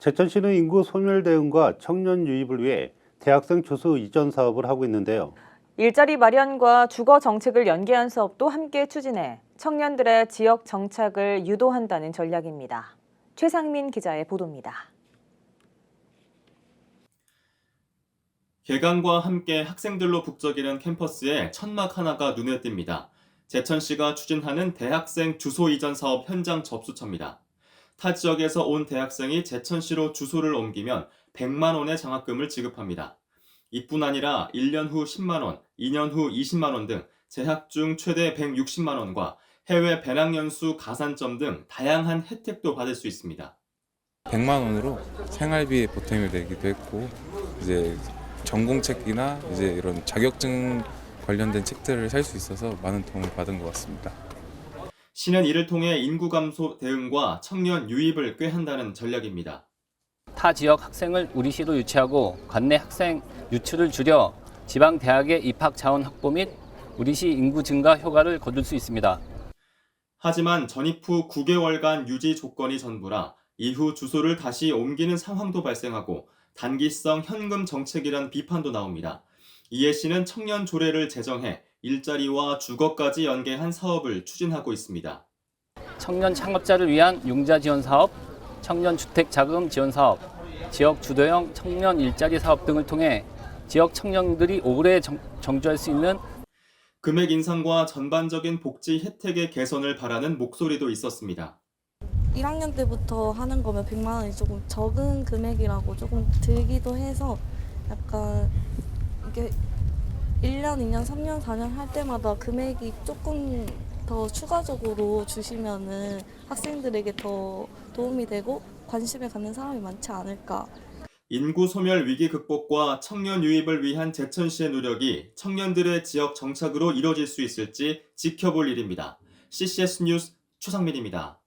제천시는 인구 소멸 대응과 청년 유입을 위해 대학생 주소 이전 사업을 하고 있는데요. 일자리 마련과 주거 정책을 연계한 사업도 함께 추진해 청년들의 지역 정착을 유도한다는 전략입니다. 최상민 기자의 보도입니다. 개강과 함께 학생들로 북적이는 캠퍼스에 천막 하나가 눈에 띕니다. 제천시가 추진하는 대학생 주소 이전 사업 현장 접수처입니다. 타 지역에서 온 대학생이 제천시로 주소를 옮기면 100만 원의 장학금을 지급합니다. 이뿐 아니라 1년 후 10만 원, 2년 후 20만 원 등 재학 중 최대 160만 원과 해외 배낭연수 가산점 등 다양한 혜택도 받을 수 있습니다. 100만 원으로 생활비 보탬이 되기도 했고 이제 전공책이나 이제 이런 자격증 관련된 책들을 살 수 있어서 많은 도움을 받은 것 같습니다. 시는 이를 통해 인구 감소 대응과 청년 유입을 꾀한다는 전략입니다. 타 지역 학생을 우리 시로 유치하고 관내 학생 유출을 줄여 지방 대학의 입학 자원 확보 및 우리 시 인구 증가 효과를 거둘 수 있습니다. 하지만 전입 후 9개월간 유지 조건이 전부라 이후 주소를 다시 옮기는 상황도 발생하고 단기성 현금 정책이란 비판도 나옵니다. 이해 씨는 청년 조례를 제정해 일자리와 주거까지 연계한 사업을 추진하고 있습니다. 청년 창업자를 위한 융자 지원 사업, 청년 주택 자금 지원 사업, 지역 주도형 청년 일자리 사업 등을 통해 지역 청년들이 오래 정, 정주할 수 있는 금액 인상과 전반적인 복지 혜택의 개선을 바라는 목소리도 있었습니다. 1학년 때부터 하는 거면 100만 원이 조금 적은 금액이라고 조금 들기도 해서 약간 이게 1년, 2년, 3년, 4년 할 때마다 금액이 조금 더 추가적으로 주시면은 학생들에게 더 도움이 되고 관심을 갖는 사람이 많지 않을까. 인구 소멸 위기 극복과 청년 유입을 위한 제천시의 노력이 청년들의 지역 정착으로 이뤄질 수 있을지 지켜볼 일입니다. CCS 뉴스 추상민입니다.